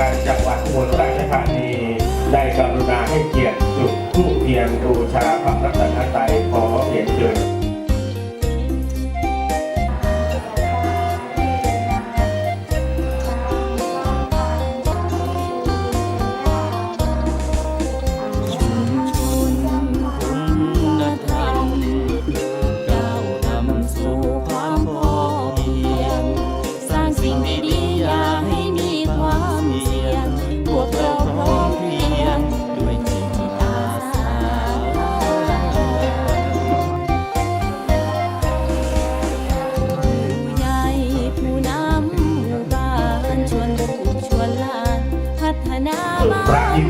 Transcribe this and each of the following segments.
การจังหวัดอุบลราชธานีได้กรุณาให้เกียรติจุดธูปเทียนบูชาพระรัตนตรัยขอเรียนเชิญ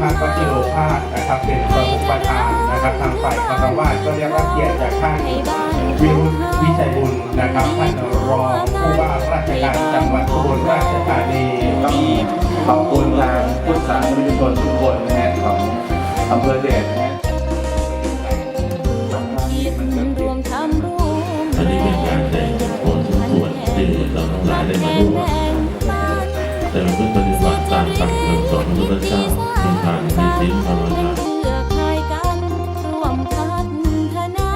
บ้านพระพิพัน์วชิโรภาสนะครับเป็นประมุขประธานนะครับทางฝ่ายคารวะก็ได้รับเกียรติจากท่านวิรุธวิชัยบุญนะครับท่านรองผู้ว่าราชการจังหวัดอุบลราชธานีต้องขอบคุณทางผู้สาธารณชนทุกคนนะฮะของอำเภอเดชนะฮะคิดรวมทำร่วมอันนี้เป็นการแสดงผลสมควรที่เราทั้งหลายได้มาร่วมแต่เราเพิ่งปฏิบัติตามคำสั่งสอนของพระเจ้า มีทานมีศีลภาวนาเพื่อใครกันร่วมพัฒนา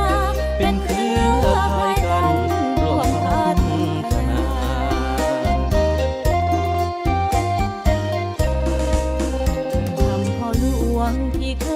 เป็นเครือข่ายกันร่วมพัฒนาทำพ่อหลวงที่เค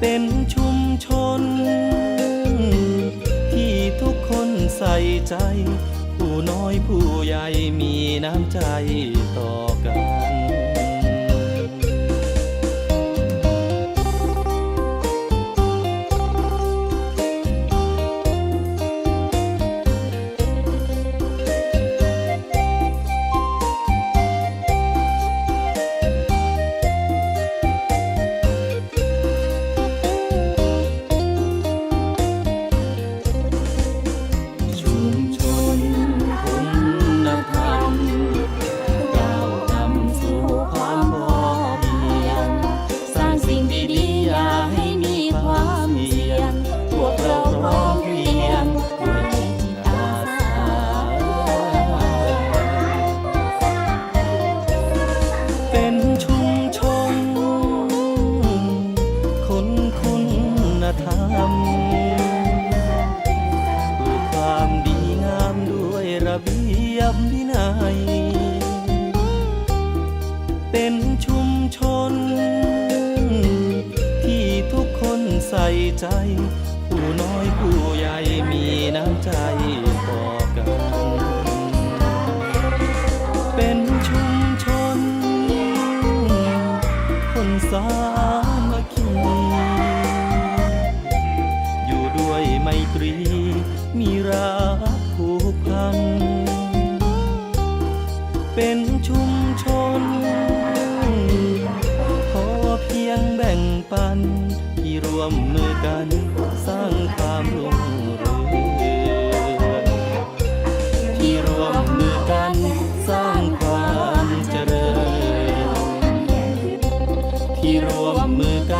เป็นชุมชน ที่ทุกคนใส่ใจ ผู้น้อยผู้ใหญ่มีน้ำใจต่อ เบียบวินัย เป็นชุมชน ที่ทุกคนใส่ใจ ผู้น้อยผู้ใหญ่มีน้ำใจต่อกัน เป็นชุมชน คนสามัคคีอยู่ด้วยไมตรีมีรักผูกพัน เป็นชุมชน พอเพียงแบ่งปัน ที่รวมมือกันสร้างความรุ่งเรืองที่รวมมือกันสร้างความเจริญ ที่รวมมือกัน